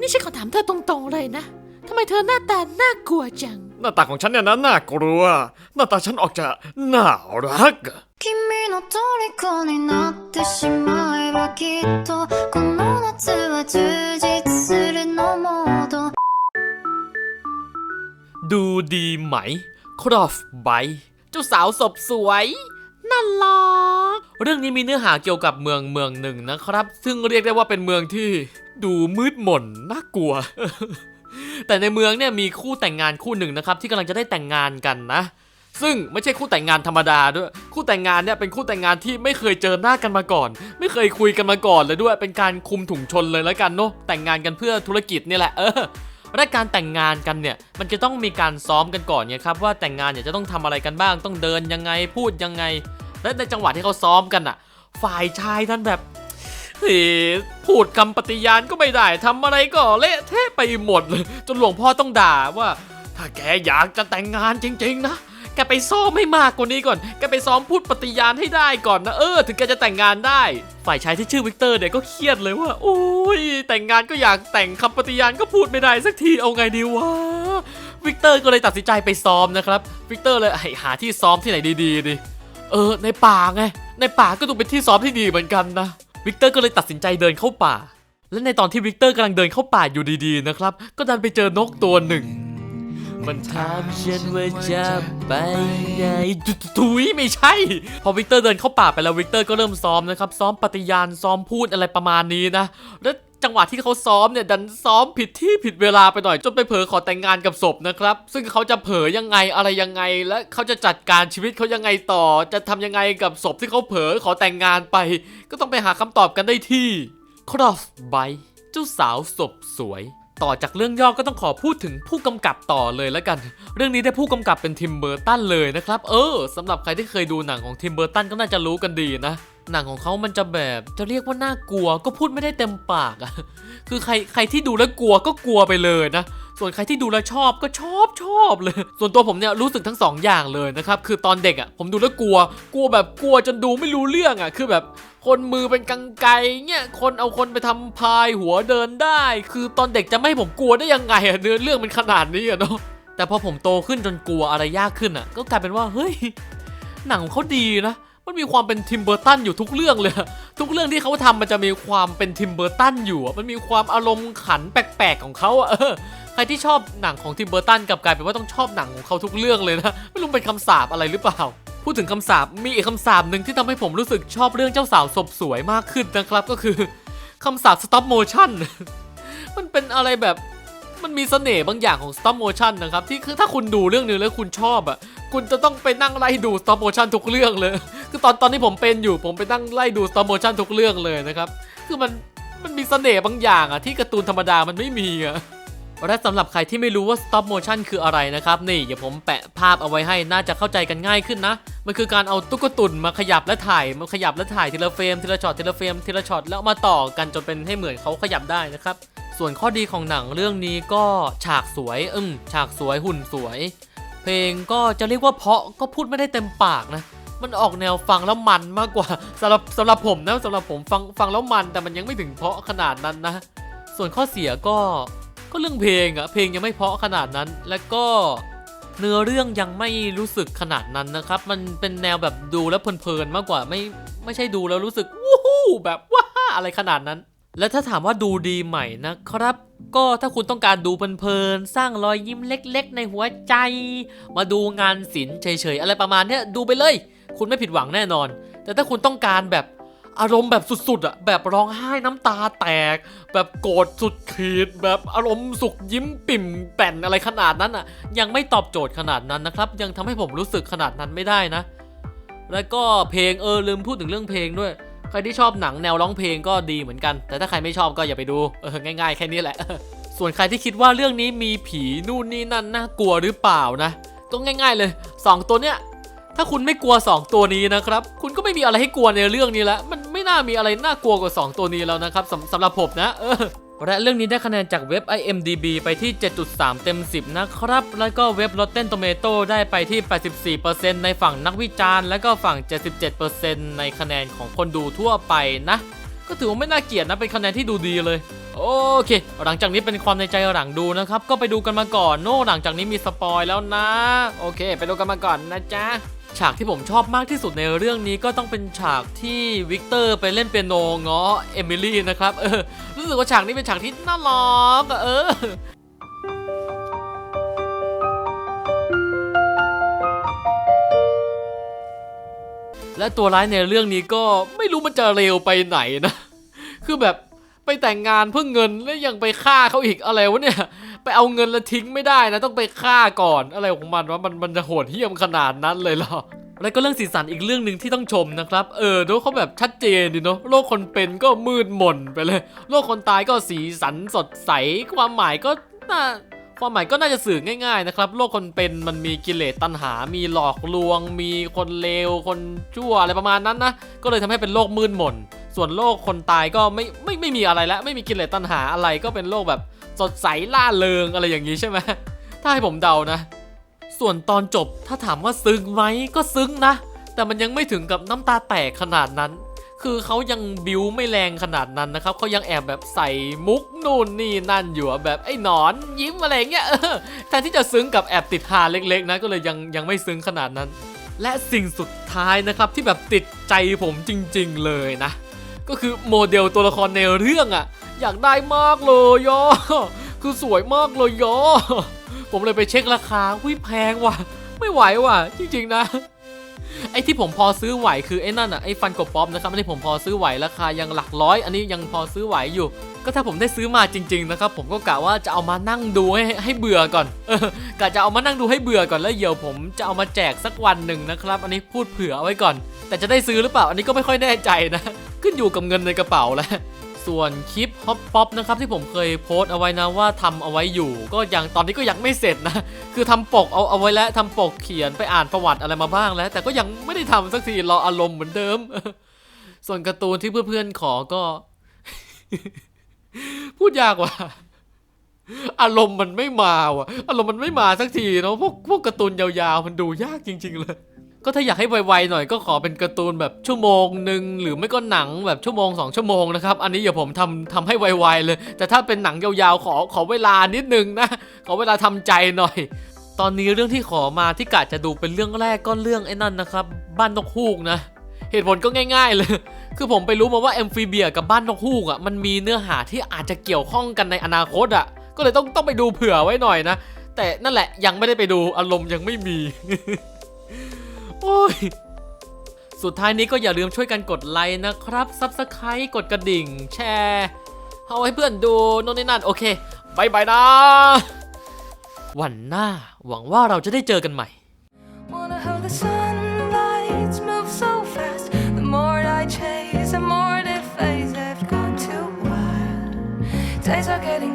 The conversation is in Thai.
นี่ฉันขอถามเธอตรงๆเลยนะทำไมเธอหน้าตาน่ากลัวจัง หน้าตาของฉันเนี่ยนะน่ากลัว หน้าตาฉันออกจะน่ารักอะ 君の虜になってしまえばきっとこの夏は充実するのモード ดูดีไหม ครอฟไบเจ้าสาวศพสวย น่ารัก เรื่องนี้มีเนื้อหาเกี่ยวกับเมืองเมืองหนึ่งนะครับ ซึ่งเรียกได้ว่าเป็นเมืองที่ดูมืดมนน่ากลัว แต่ในเมืองเนี่ยมีคู่แต่งงานคู่หนึ่งนะครับ ที่กำลังจะได้แต่งงานกันนะ ซึ่งไม่ใช่คู่แต่งงานธรรมดาด้วย คู่แต่งงานเนี่ยเป็นคู่แต่งงานที่ไม่เคยเจอหน้ากันมาก่อน ไม่เคยคุยกันมาก่อนเลยด้วย เป็นการคุมถุงชนเลยแล้วกันเนาะแต่งงานกันเพื่อธุรกิจนี่แหละเออและการแต่งงานกันเนี่ยมันจะต้องมีการซ้อมกันก่อนไงครับว่าแต่งงานเนี่ยจะต้องทำอะไรกันบ้างต้องเดินยังไงพูดยังไง และในจังหวะที่เขาซ้อมกันอะ ฝ่ายชายท่านแบบพูดคำปฏิญาณก็ไม่ได้ทำอะไรก็เละเทะไปหมดเลยจนหลวงพ่อต้องด่าว่า ถ้าแกอยากจะแต่งงานจริง ๆ นะแกไปซ้อมให้มากกว่านี้ก่อนแกไปซ้อมพูดปฏิญาณให้ได้ก่อนนะเออ ถึงแกจะแต่งงานได้ ฝ่ายชายที่ชื่อวิกเตอร์เนี่ยก็เครียดเลยว่าโอ้ยแต่งงานก็อยากแต่งคำปฏิญาณก็พูดไม่ได้สักทีเอาไงดีวะวิกเตอร์ก็เลยตัดสินใจไปซ้อมนะครับวิกเตอร์เลยหาที่ซ้อมที่ไหนดีๆดิ เออ ในป่าไง ในป่าก็ดูเป็นที่ซ้อมที่ดีเหมือนกันนะ วิกเตอร์ก็เลยตัดสินใจเดินเข้าป่า และในตอนที่วิกเตอร์กำลังเดินเข้าป่าอยู่ดีๆนะครับ ก็ดันไปเจอนกตัวหนึ่ง มันถามฉันว่าจะไปไหนตุทุยไม่ใช่ พอวิกเตอร์เดินเข้าป่าไปแล้ววิกเตอร์ก็เริ่มซ้อมนะครับ ซ้อมปฏิญาณ ซ้อมพูดอะไรประมาณนี้นะ แล้ว จังหวะที่เขาซ้อมเนี่ยดันซ้อมผิดที่ผิดเวลาไปหน่อยจนไปเผลอขอแต่งงานกับศพนะครับ ซึ่งเขาจะเผลอยังไงอะไรยังไง และเขาจะจัดการชีวิตเขายังไงต่อ จะทำยังไงกับศพที่เขาเผลอขอแต่งงานไป ก็ต้องไปหาคำตอบกันได้ที่ Cross by เจ้าสาวศพสวย ต่อจากเรื่องย่อก็ต้องขอพูดถึงผู้กำกับต่อเลยแล้วกัน เรื่องนี้ได้ผู้กำกับเป็นทิมเบอร์ตันเลยนะครับ เออสำหรับใครที่เคยดูหนังของทิมเบอร์ตันก็น่าจะรู้กันดีนะ หนังของเขามันจะแบบจะเรียกว่าน่ากลัวก็พูดไม่ได้เต็มปากอะคือใครใครที่ดูแล้วกลัวก็กลัวไปเลยนะ ส่วนใครที่ดูแล้วชอบก็ชอบชอบเลย ส่วนตัวผมเนี่ยรู้สึกทั้งสองอย่างเลยนะครับ คือตอนเด็กอะผมดูแล้วกลัว กลัวแบบกลัวจนดูไม่รู้เรื่องอะคือแบบคนมือเป็นกังไกเนี่ยคนเอาคนไปทำพายหัวเดินได้ คือตอนเด็กจะไม่ให้ผมกลัวได้ยังไงอะเนื้อเรื่องมันขนาดนี้อะเนาะแต่พอผมโตขึ้นจนกลัวอะไรยากขึ้นอะก็กลายเป็นว่าเฮ้ยหนังของเขาดีนะ มันมีความเป็นทิมเบอร์ตันอยู่ทุกเรื่องเลย ทุกเรื่องที่เขาทำมันจะมีความเป็นทิมเบอร์ตันอยู่มันมีความอารมณ์ขันแปลกๆของเขาเออใครที่ชอบหนังของทิมเบอร์ตันกลับกลายเป็นว่าต้องชอบหนังของเขาทุกเรื่องเลยนะไม่รู้เป็นคำสาปอะไรหรือเปล่า พูดถึงคำสาปมีอีกคำสาปหนึ่งที่ทำให้ผมรู้สึกชอบเรื่องเจ้าสาวศพสวยมากขึ้นนะครับก็คือคำสาปสต็อปโมชั่นมันเป็นอะไรแบบ มันมีเสน่ห์บางอย่างของ stop motion นะครับที่คือถ้าคุณดูเรื่องนึงแล้วคุณชอบอะคุณจะต้องไปนั่งไล่ดู stop motion ทุกเรื่องเลย คือตอนตอนที่ผมเป็นอยู่ผมไปนั่งไล่ดู stop motion ทุกเรื่องเลยนะครับคือมันมันมีเสน่ห์บางอย่างอะที่การ์ตูนธรรมดามันไม่มีอะและสำหรับใครที่ไม่รู้ว่า stop motion คืออะไรนะครับ นี่เดี๋ยวผมแปะภาพเอาไว้ให้น่าจะเข้าใจกันง่ายขึ้นนะ มันคือการเอาตุ๊กตุนมาขยับและถ่ายมาขยับและถ่ายทีละเฟรมทีละช็อตทีละเฟรมทีละช็อตแล้วมาต่อกันจนเป็นให้เหมือนเขาขยับได้นะครับ ส่วนข้อดีของหนังเรื่องนี้ก็ฉากสวยอืมฉากสวยหุ่นสวย เพลงก็จะเรียกว่าเพาะก็พูดไม่ได้เต็มปากนะ มันออกแนวฟังแล้วมันมากกว่าสำหรับสำหรับผมนะสำหรับผมฟังฟังแล้วมันแต่มันยังไม่ถึงเพาะขนาดนั้นนะ ส่วนข้อเสียก็ก็เรื่องเพลงอะเพลงยังไม่เพาะขนาดนั้น แล้วก็เนื้อเรื่องยังไม่รู้สึกขนาดนั้นนะครับ มันเป็นแนวแบบดูแล้วเพลินๆมากกว่าไม่ไม่ใช่ดูแล้วรู้สึกวู้ฮู้แบบว้าอะไรขนาดนั้น และถ้าถามว่าดูดีใหม่นะครับ ก็ถ้าคุณต้องการดูเพลินๆสร้างรอยยิ้มเล็ก ๆ ในหัวใจ มาดูงานศิลป์เฉยๆอะไรประมาณนี้ดูไปเลย คุณไม่ผิดหวังแน่นอน แต่ถ้าคุณต้องการแบบอารมณ์แบบสุดๆอะแบบร้องไห้น้ำตาแตก แบบโกรธสุดขีด แบบอารมณ์สุขยิ้มปิ่มแป่นอะไรขนาดนั้นอะยังไม่ตอบโจทย์ขนาดนั้นนะครับ ยังทำให้ผมรู้สึกขนาดนั้นไม่ได้นะ แล้วก็เพลงเออลืมพูดถึงเรื่องเพลงด้วย ใครที่ชอบหนังแนวร้องเพลงก็ดีเหมือนกัน แต่ถ้าใครไม่ชอบก็อย่าไปดูเออง่ายๆ แค่นี้แหละ ส่วนใครที่คิดว่าเรื่องนี้มีผีนู่นนี่นั่นน่ากลัวหรือเปล่านะก็ง่ายๆเลย 2 ตัวเนี้ยถ้าคุณไม่กลัว 2 ตัวนี้นะครับ คุณก็ไม่มีอะไรให้กลัวในเรื่องนี้แล้ว มันไม่น่ามีอะไรน่ากลัวกว่า 2 ตัวนี้แล้วนะครับสำสำหรับผมนะเออ และเรื่องนี้ได้คะแนนจากเว็บ IMDB ไปที่ 7.3 เต็ม 10 นะครับ แล้วก็เว็บ Rotten Tomato ได้ไปที่ 84%ในฝั่งนักวิจารณ์ และก็ฝั่ง 77%ในคะแนนของคนดูทั่วไปนะ ก็ถือว่าไม่น่าเกลียดนะ เป็นคะแนนที่ดูดีเลย โอเค หลังจากนี้เป็นความในใจหลังดูนะครับ ก็ไปดูกันมาก่อน โน่หลังจากนี้มีสปอยแล้วนะ โอเค ไปดูกันมาก่อนนะจ๊ะ ฉากที่ผมชอบมากที่สุดในเรื่องนี้ก็ต้องเป็นฉากที่วิกเตอร์ไปเล่นเปียโนง้อเอมิลี่นะครับเออรู้สึกว่าฉากนี้เป็นฉากที่น่ารักเออและตัวร้ายในเรื่องนี้ก็ไม่รู้มันจะเร็วไปไหนนะ คือแบบไปแต่งงานเพื่อเงินแล้วยังไปฆ่าเขาอีกอะไรวะเนี่ย ไปเอาเงินแล้วทิ้งไม่ได้นะต้องไปฆ่าก่อนอะไรของมันวะมันมันจะโหดเหี้ยมขนาดนั้นเลยเหรอแล้วก็เรื่องสีสันอีกเรื่องหนึ่งที่ต้องชมนะครับ เออดูเขาแบบชัดเจนดีเนาะ โลกคนเป็นก็มืดมนไปเลย โลกคนตายก็สีสันสดใส ความหมายก็น่าความหมายก็น่าจะสื่อง่ายๆนะครับ โลกคนเป็นมันมีกิเลสตัณหา มีหลอกลวง มีคนเลว คนชั่วอะไรประมาณนั้นนะ ก็เลยทำให้เป็นโลกมืดมน ส่วนโลกคนตายก็ไม่ไม่ไม่มีอะไรแล้ว ไม่มีกิเลสตัณหาอะไร ก็เป็นโลกแบบ สดใสล่าเริงอะไรอย่างนี้ใช่ไหมถ้าให้ผมเดานะ ส่วนตอนจบถ้าถามว่าซึ้งไหมก็ซึ้งนะ แต่มันยังไม่ถึงกับน้ำตาแตกขนาดนั้น คือเขายังบิวไม่แรงขนาดนั้นนะครับเขายังแอบแบบใส่มุกนู่นนี่นั่นอยู่อะแบบไอ้หนอนยิ้มอะไรเงี้ยเออแทนที่จะซึ้งกับแอบติดฮาเล็กๆนะก็เลยยังยังไม่ซึ้งขนาดนั้น และสิ่งสุดท้ายนะครับที่แบบติดใจผมจริง ๆ เลยนะ ก็คือโมเดลตัวละครในเรื่องอะ อยากได้มากเลยยอคือสวยมากเลยยอผมเลยไปเช็คราคาวิแพงว่ะ ไม่ไหวว่ะ จริงๆนะ ไอ้ที่ผมพอซื้อไหวคือไอ้นั่นอะไอ้ฟันกบป๊อปนะครับอันนี้ผมพอซื้อไหวราคายังหลักร้อย อันนี้ยังพอซื้อไหวอยู่ ก็ถ้าผมได้ซื้อมาจริง ๆ นะครับ ผมก็กะว่าจะเอามานั่งดูให้ให้เบื่อก่อนเออกะจะเอามานั่งดูให้เบื่อก่อนแล้วเดี๋ยวผมจะเอามาแจกสักวันหนึ่งนะครับ อันนี้พูดเผื่อเอาไว้ก่อน แต่จะได้ซื้อหรือเปล่า อันนี้ก็ไม่ค่อยแน่ใจนะ ขึ้นอยู่กับเงินในกระเป๋าแล้ว ส่วนคลิปฮอปป๊อปนะครับที่ผมเคยโพสต์เอาไว้นะว่าทำเอาไว้อยู่ ก็ยังตอนนี้ก็ยังไม่เสร็จนะ คือทำปกเอาเอาไว้แล้วทำปกเขียนไปอ่านประวัติอะไรมาบ้างแล้ว แต่ก็ยังไม่ได้ทำสักทีรออารมณ์เหมือนเดิม ส่วนการ์ตูนที่เพื่อนๆขอก็ พูดยากว่ะอารมณ์มันไม่มาว่ะ อารมณ์มันไม่มาสักทีเนาะพวกพวกการ์ตูนยาวๆ มันดูยากจริง ๆ เลย ก็ถ้าอยากให้ไวๆหน่อยก็ขอเป็นการ์ตูนแบบชั่วโมงหนึ่งหรือไม่ก็หนังแบบชั่วโมงสองชั่วโมงนะครับ อันนี้อย่าผมทำทำให้ไวๆเลย แต่ถ้าเป็นหนังยาวๆขอขอเวลานิดนึงนะ ขอเวลาทำใจหน่อย ตอนนี้เรื่องที่ขอมาที่กะจะดูเป็นเรื่องแรกก็เรื่องไอ้นั่นนะครับ บ้านนกฮูกนะ เหตุผลก็ง่าย ๆ เลย คือผมไปรู้มาว่าแอมฟิเบียกับบ้านนกฮูกอะมันมีเนื้อหาที่อาจจะเกี่ยวข้องกันในอนาคตอะ ก็เลยต้องต้องไปดูเผื่อไว้หน่อยนะ แต่นั่นแหละยังไม่ได้ไปดูอารมณ์ยังไม่มี โอ้ยสุดท้ายนี้ก็อย่าลืมช่วยกันกดไลค์นะครับซับสไครต์กดกระดิ่ง แชร์เอาให้เพื่อนดูโน่นนี่นั่นโอเคบายบายนะ วันหน้าหวังว่าเราจะได้เจอกันใหม่ Wanna how the sunlights move so fast. The more I chase, the more it fades. I've gone too wild. Days are getting.